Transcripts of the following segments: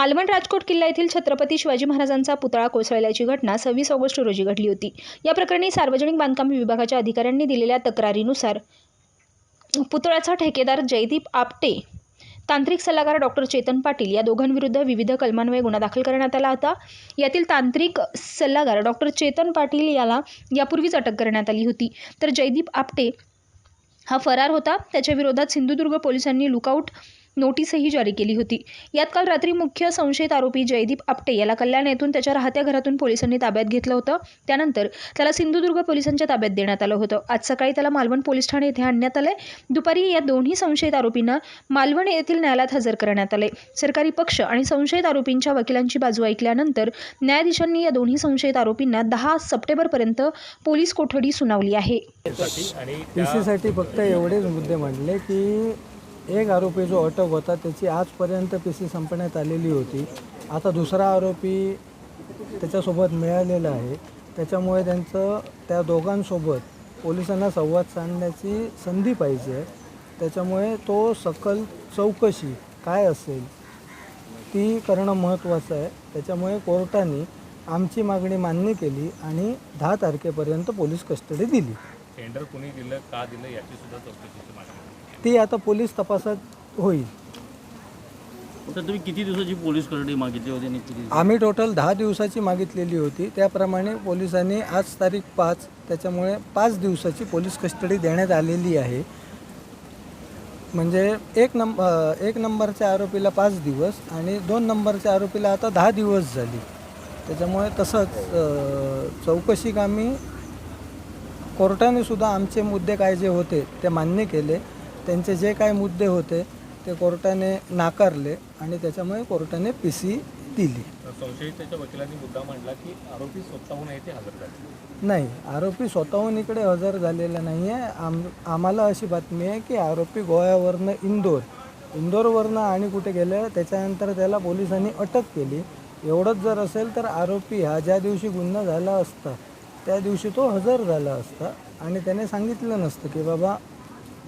मालवण राजकोट किल्ला येथील छत्रपती शिवाजी महाराजांचा पुतळा कोसळल्याची घटना सव्वीस ऑगस्ट रोजी घडली होती. या प्रकरणी सार्वजनिक बांधकाम विभागाच्या अधिकाऱ्यांनी दिलेल्या तक्रारीनुसार पुतळ्याचा ठेकेदार जयदीप आपटे तांत्रिक सल्लागार डॉक्टर चेतन पाटील या दोघांविरुद्ध विविध कलमान्वये गुन्हा दाखल करण्यात आला होता. यातील तांत्रिक सल्लागार डॉक्टर चेतन पाटील याला यापूर्वीच अटक करण्यात आली होती. तर जयदीप आपटे हा फरार होता. त्याच्या विरोधात सिंधुदुर्ग पोलिसांनी लुकआउट नोटीसही जारी केली होती. यात काल रात्री मुख्य संशयित आरोपी जयदीप आपटे याला कल्याण येथून त्याच्या राहत्या घरातून पोलिसांनी ताब्यात घेतलं होतं. त्यानंतर त्याला सिंधुदुर्ग पोलिसांच्या ताब्यात देण्यात आलं होतं. आज सकाळी त्याला मालवण पोलीस ठाणे येथे आणण्यात आलंय. दुपारी या दोन्ही संशयित आरोपींना मालवण येथील न्यायालयात हजर करण्यात आले सरकारी पक्ष आणि संशयित आरोपींच्या वकिलांची बाजू ऐकल्यानंतर न्यायाधीशांनी या दोन्ही संशयित आरोपींना दहा सप्टेंबरपर्यंत पोलीस कोठडी सुनावली आहे. फक्त एवढेच मुद्दे मांडले की एक आरोपी जो अटक होता त्याची आजपर्यंत पी सी संपण्यात आलेली होती. आता दुसरा आरोपी त्याच्यासोबत मिळालेला आहे. त्याच्यामुळे त्यांचं त्या दोघांसोबत पोलिसांना संवाद साधण्याची संधी पाहिजे. त्याच्यामुळे तो सकल चौकशी काय असेल ती करणं महत्त्वाचं आहे. त्याच्यामुळे कोर्टाने आमची मागणी मान्य केली आणि दहा तारखेपर्यंत पोलीस कस्टडी दिली. टेंडर कोणी दिलं का दिलं याची सुद्धा चौकशीची मागणी. ती आता पोलीस तपासात होईल. तर तुम्ही किती दिवसाची पोलीस कस्टडी मागितली होती आणि किती आम्ही टोटल दहा दिवसाची मागितलेली होती. त्याप्रमाणे पोलिसांनी आज तारीख पाच त्याच्यामुळे पाच दिवसाची पोलीस कस्टडी देण्यात आलेली आहे. म्हणजे एक नंब अ, एक नंबरच्या आरोपीला पाच दिवस आणि दोन नंबरच्या आरोपीला आता दहा दिवस झाली. त्याच्यामुळे तसंच अ, चौकशी कामी कोर्टाने सुद्धा आमचे मुद्दे काय जे होते ते मान्य केले. त्यांचे जे काय मुद्दे होते ते कोर्टाने नाकारले आणि त्याच्यामुळे कोर्टाने पी सी दिली. संशयिताच्या वकिलांनी मुद्दा मांडला की आरोपी स्वतःहून ते हजर झाले. नाही आरोपी स्वतःहून इकडे हजर झालेला नाही आहे आम आम्हाला अशी बातमी आहे की आरोपी गोव्यावरनं इंदोर इंदोरवरनं आणि कुठे गेलं त्याच्यानंतर त्याला पोलिसांनी अटक केली. एवढंच जर असेल तर आरोपी हा ज्या दिवशी गुन्हा झाला असता त्या दिवशी तो हजर झाला असता. आणि त्याने सांगितलं नसतं की बाबा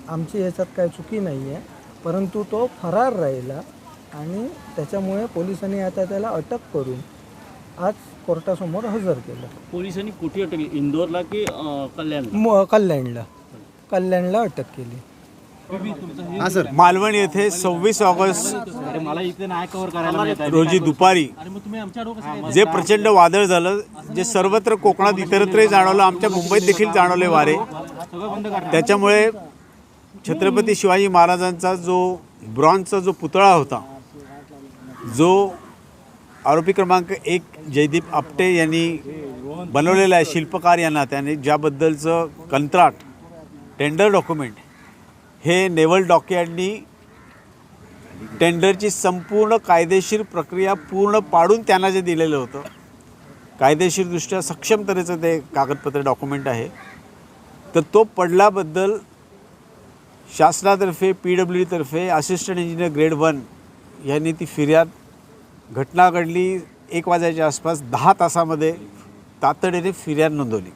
आमची ह्याच्यात काय चुकी नाही आहे. परंतु तो फरार राहिला आणि त्याच्यामुळे पोलिसांनी आता त्याला अटक करून आज कोर्टासमोर हजर केलं. पोलिसांनी कुठे अटक केली? इंदोरला की अं, कल्याणला? म कल्याणला. कल्याणला अटक केली. मालवण येथे सव्वीस ऑगस्ट मला इथे नाही कव्हर करायला रोजी दुपारी जे प्रचंड वादळ झालं जे सर्वत्र कोकणात इतरत्रही जाणवलं आमच्या मुंबईत देखील जाणवले वारे. त्याच्यामुळे छत्रपती शिवाजी महाराजांचा जो ब्रॉन्झचा जो पुतळा होता जो आरोपी क्रमांक एक जयदीप आपटे यांनी बनवलेला आहे शिल्पकार यांना त्याने ज्याबद्दलचं कंत्राट टेंडर डॉक्युमेंट हे नेव्हल डॉकयार्डनी टेंडरची संपूर्ण कायदेशीर प्रक्रिया पूर्ण पाडून त्यांना जे दिलेलं होतं कायदेशीरदृष्ट्या सक्षम तऱ्हेचं ते कागदपत्र डॉक्युमेंट आहे. तर तो पडल्याबद्दल शासनातर्फे पी डब्ल्यू डीतर्फे असिस्टंट इंजिनियर ग्रेड वन यांनी ती फिर्याद घटना घडली एक वाजायच्या आसपास दहा तासामध्ये तातडीने फिर्याद नोंदवली.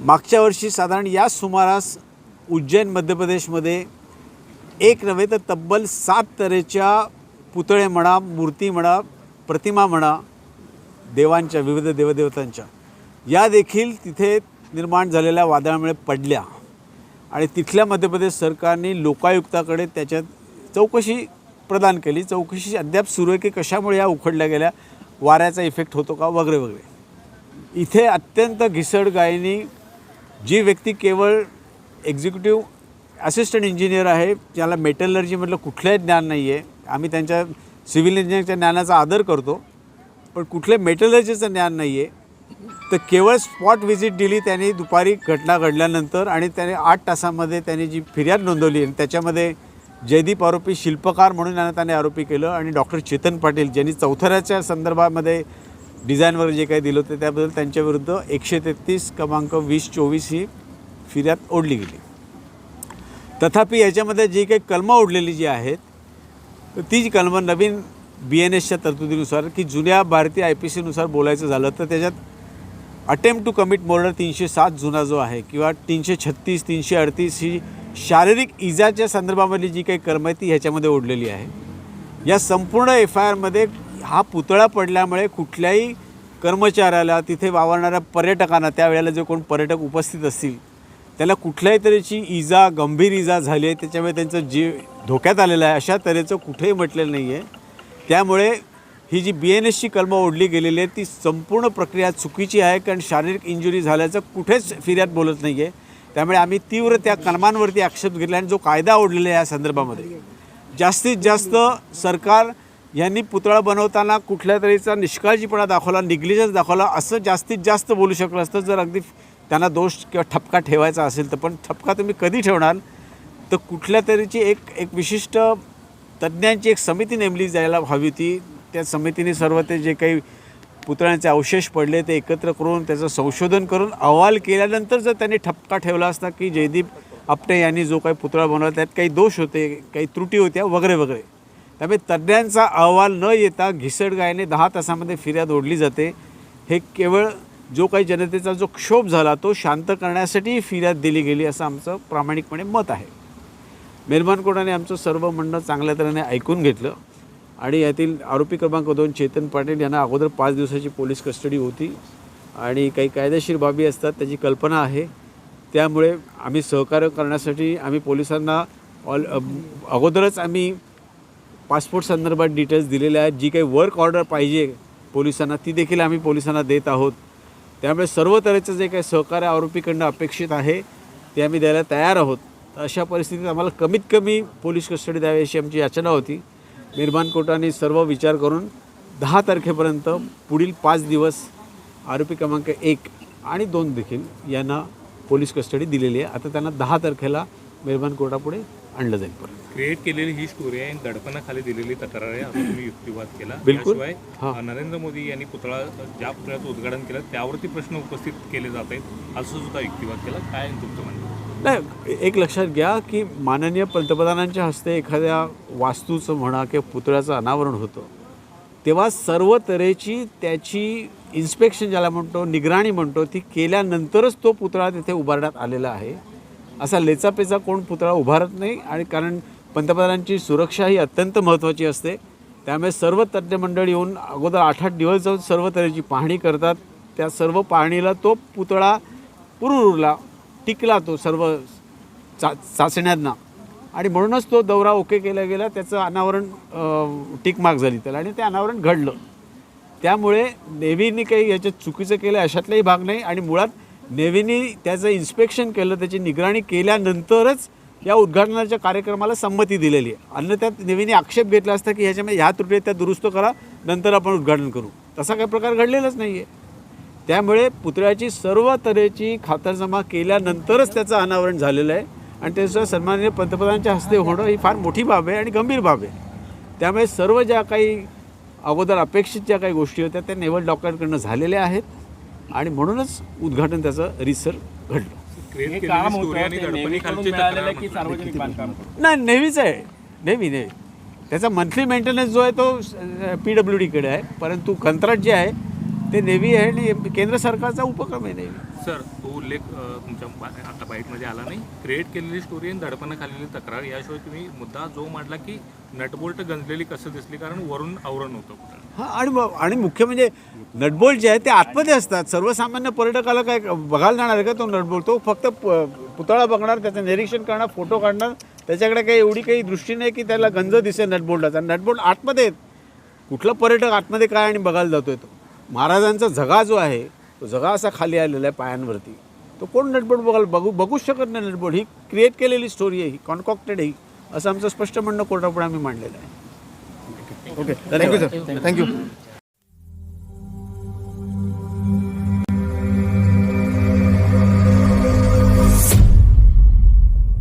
मागच्या वर्षी साधारण या सुमारास उज्जैन मध्य प्रदेशमध्ये एक नव्हे तर तब्बल सात तऱ्हेच्या पुतळे म्हणा मूर्ती म्हणा प्रतिमा म्हणा देवांच्या विविध देवदेवतांच्या या देखील तिथे निर्माण झालेल्या वादळामुळे पडल्या. आणि तिथल्या मध्य प्रदेश सरकारने लोकायुक्ताकडे त्याच्यात चौकशी प्रदान केली. चौकशी अद्याप सुरू आहे की कशामुळे या उखडल्या गेल्या वाऱ्याचा इफेक्ट होतो का वगैरे वगैरे. इथे अत्यंत घिसड गायनी जी व्यक्ती केवळ एक्झिक्युटिव्ह असिस्टंट इंजिनियर आहे ज्याला मेटलर्जीमधलं कुठलंही ज्ञान नाही आहे आम्ही त्यांच्या सिव्हिल इंजिनिअरिंगच्या ज्ञानाचा आदर करतो पण कुठल्या मेटलर्जीचं ज्ञान नाही आहे तर केवळ स्पॉट व्हिजिट दिली त्यांनी दुपारी घटना घडल्यानंतर आणि त्याने आठ तासामध्ये त्यांनी जी फिर्याद नोंदवली आणि त्याच्यामध्ये जयदीप आरोपी शिल्पकार म्हणून यांना त्याने आरोपी केलं आणि डॉक्टर चेतन पाटील ज्यांनी चौथऱ्याच्या संदर्भामध्ये डिझाईनवर जे काही दिलं होतं त्याबद्दल त्यांच्याविरुद्ध एकशे तेहतीस क्रमांक वीस चोवीस ही फिर्याद ओढली गेली. तथापि याच्यामध्ये जी काही कलमं ओढलेली जी आहेत तर ती जी कलमं नवीन बी एन एसच्या तरतुदीनुसार की जुन्या भारतीय आय पी सीनुसार बोलायचं झालं तर त्याच्यात अटेम्प्ट टू कमिट मर्डर तीनशे सात जुना जो आहे किंवा तीनशे छत्तीस तीनशे अडतीस ही शारीरिक इजाच्या संदर्भामधली जी काही कर्म आहे ती ह्याच्यामध्ये ओढलेली आहे. या संपूर्ण एफ आय आरमध्ये हा पुतळा पडल्यामुळे कुठल्याही कर्मचाऱ्याला तिथे वावरणाऱ्या पर्यटकांना त्यावेळेला जे कोण पर्यटक उपस्थित असतील त्याला कुठल्याही तऱ्हेची इजा गंभीर इजा झाली आहे त्याच्यामुळे त्यांचं जीव धोक्यात आलेलं आहे अशा तऱ्हेचं कुठेही म्हटलेलं नाही आहे त्यामुळे ही जी बी एन एसची कलमं ओढली गेलेली आहे ती संपूर्ण प्रक्रिया चुकीची आहे कारण शारीरिक इंजुरी झाल्याचं कुठेच फिर्याद बोलत नाही आहे त्यामुळे आम्ही तीव्र त्या कलमांवरती आक्षेप घेतला आणि जो कायदा ओढलेला आहे या संदर्भामध्ये. जास्तीत जास्त सरकार यांनी पुतळा बनवताना कुठल्या तरीचा निष्काळजीपणा दाखवला निग्लिजन्स दाखवला असं जास्तीत जास्त बोलू शकलं असतं. जर अगदी त्यांना दोष किंवा ठपका ठेवायचा असेल तर पण ठपका तुम्ही कधी ठेवणार? तर कुठल्या तऱ्हेची एक एक विशिष्ट तज्ज्ञांची एक समिती नेमली जायला हवी होती. त्या समितीने सर्व ते जे काही पुतळ्यांचे अवशेष पडले ते एकत्र करून त्याचं संशोधन करून अहवाल केल्यानंतर जर त्यांनी ठपका ठेवला असता की जयदीप आपटे यांनी जो काही पुतळा बनवला त्यात काही दोष होते काही त्रुटी होत्या वगैरे वगैरे. त्यामुळे तज्ज्ञांचा अहवाल न येता घिसडगायने दहा तासामध्ये फिर्याद ओढली जाते. हे केवळ जो काही जनतेचा जो क्षोभ झाला तो शांत करण्यासाठी फिर्याद दिली गेली असं आमचं प्रामाणिकपणे मत आहे. मेलमान कोर्टाने आमचं सर्व म्हणणं चांगल्या तऱ्हेने ऐकून घेतलं. आणि यातील आरोपी क्रमांक दोन चेतन पाटील यांना अगोदर पाच दिवसाची पोलीस कस्टडी होती आणि काही कायदेशीर बाबी असतात त्याची कल्पना आहे. त्यामुळे आम्ही सहकार्य करण्यासाठी आम्ही पोलिसांना ऑल अगोदरच आम्ही पासपोर्ट संदर्भात डिटेल्स दिलेल्या आहेत. जी काही वर्क ऑर्डर पाहिजे पोलिसांना ती देखील आम्ही पोलिसांना देत आहोत. त्यामुळे सर्व तऱ्हेचं जे काही सहकार्य आरोपीकडनं अपेक्षित आहे ते आम्ही द्यायला तयार आहोत. अशा परिस्थितीत आम्हाला कमीत कमी पोलीस कस्टडी द्यावी अशी आमची याचना होती. निर्माण कोर्टाने सर्व विचार करून दहा तारखेपर्यंत पुढील पाच दिवस आरोपी क्रमांक एक आणि दोन देखील यांना पोलीस कस्टडी दिलेली आहे. आता त्यांना दहा तारखेला मेहरबान कोर्टापुढे आणलं जाईल परत. क्रिएट केलेली ही स्टोरी आहे. आणि दडपणाखाली दिलेली तक्रार आहे. असं तुम्ही युक्तिवाद केला. बिलकुल. त्याशिवाय हां. अ, नरेंद्र मोदी यांनी पुतळा ज्या पुतळ्याचं उद्घाटन केलं त्यावरती प्रश्न उपस्थित केले जात आहेत. असं सुद्धा युक्तिवाद केला. काय तुमचं म्हणणं? नाही एक लक्षात घ्या की माननीय पंतप्रधानांच्या हस्ते एखाद्या वास्तूचं म्हणा किंवा पुतळ्याचं अनावरण होतं. तेव्हा सर्व तऱ्हेची त्याची इन्स्पेक्शन ज्याला म्हणतो निगराणी म्हणतो ती केल्यानंतरच तो पुतळा तिथे उभारण्यात आलेला आहे. असा लेचापेचा कोण पुतळा उभारत नाही आणि कारण पंतप्रधानांची सुरक्षा ही अत्यंत महत्त्वाची असते. त्यामुळे सर्व तज्ज्ञ मंडळ येऊन अगोदर आठ आठ दिवस जाऊन सर्व तऱ्हेची पाहणी करतात. त्या सर्व पाहणीला तो पुतळा पुरून उरला टिकला तो सर्व चा चाचण्यांना. आणि म्हणूनच तो दौरा ओके केला गेला त्याचं अनावरण टिकमाग झाली त्याला आणि ते अनावरण घडलं. त्यामुळे नेव्हीनी काही याच्यात चुकीचं केलं अशातलाही भाग नाही आणि मुळात नेव्हीनी त्याचं इन्स्पेक्शन केलं त्याची निगराणी केल्यानंतरच या उद्घाटनाच्या कार्यक्रमाला संमती दिलेली आहे. अन्यथा नेव्हीने आक्षेप घेतला असता की ह्याच्यामध्ये ह्या त्रुटी त्या दुरुस्त करा नंतर आपण उद्घाटन करू. तसा काही प्रकार घडलेलाच नाही आहे त्यामुळे पुतळ्याची सर्व तऱ्हेची खातरजमा केल्यानंतरच त्याचं अनावरण झालेलं आहे. आणि त्याचं सन्माननीय पंतप्रधानांच्या हस्ते होणं ही फार मोठी बाब आहे आणि गंभीर बाब आहे. त्यामुळे सर्व ज्या काही अगोदर अपेक्षित ज्या काही गोष्टी होत्या त्या नेवल डॉक्टरांकडनं झालेल्या आहेत. आणि म्हणूनच उद्घाटन त्याचं रिसर घडलं. नाही नेहमीच आहे. नेहमी नेहमी त्याचा मंथली मेंटेनन्स जो आहे तो पी डब्ल्यू डीकडे आहे. परंतु कंत्राट जे आहे ते नेव्ही आहे आणि केंद्र सरकारचा उपक्रम आहे नेव्ही सर तो उल्लेख अ, तुमच्या आता बाईटमध्ये आला नाही. क्रिएट केलेली स्टोरी आणि दडपणाखालेली तक्रार याशिवाय तुम्ही मुद्दा जो मांडला की नटबोल्ट गंजलेली कसं दिसली? कारण वरून आवरण होतं हां आणि मग- आणि मुख्य म्हणजे नटबोल्ट जे आहे ते आतमध्ये असतात. सर्वसामान्य पर्यटकाला काय बघायला जाणार आहे का तो नटबोल्ट? तो फक्त प- पुतळा बघणार त्याचं निरीक्षण करणार फोटो काढणार. त्याच्याकडे काही एवढी काही दृष्टी नाही की त्याला गंज दिसेल नटबोल्टाचा. नटबोल्ट आतमध्ये आहेत कुठला पर्यटक आतमध्ये काय आणि बघायला जातोय तो? महाराजांचा झगा जो आहे तो झगा असा खाली आलेला आहे पायांवरती. तो कोण नटबोल्ट बघायला बघू बघूच शकत नाही नटबोल्ट ही क्रिएट केलेली स्टोरी आहे ही कॉन्कॉक्टेड आहे. ही असं आमचं स्पष्ट म्हणणं कोर्टापुढे आम्ही मांडलेलं आहे. Okay thank you sir thank you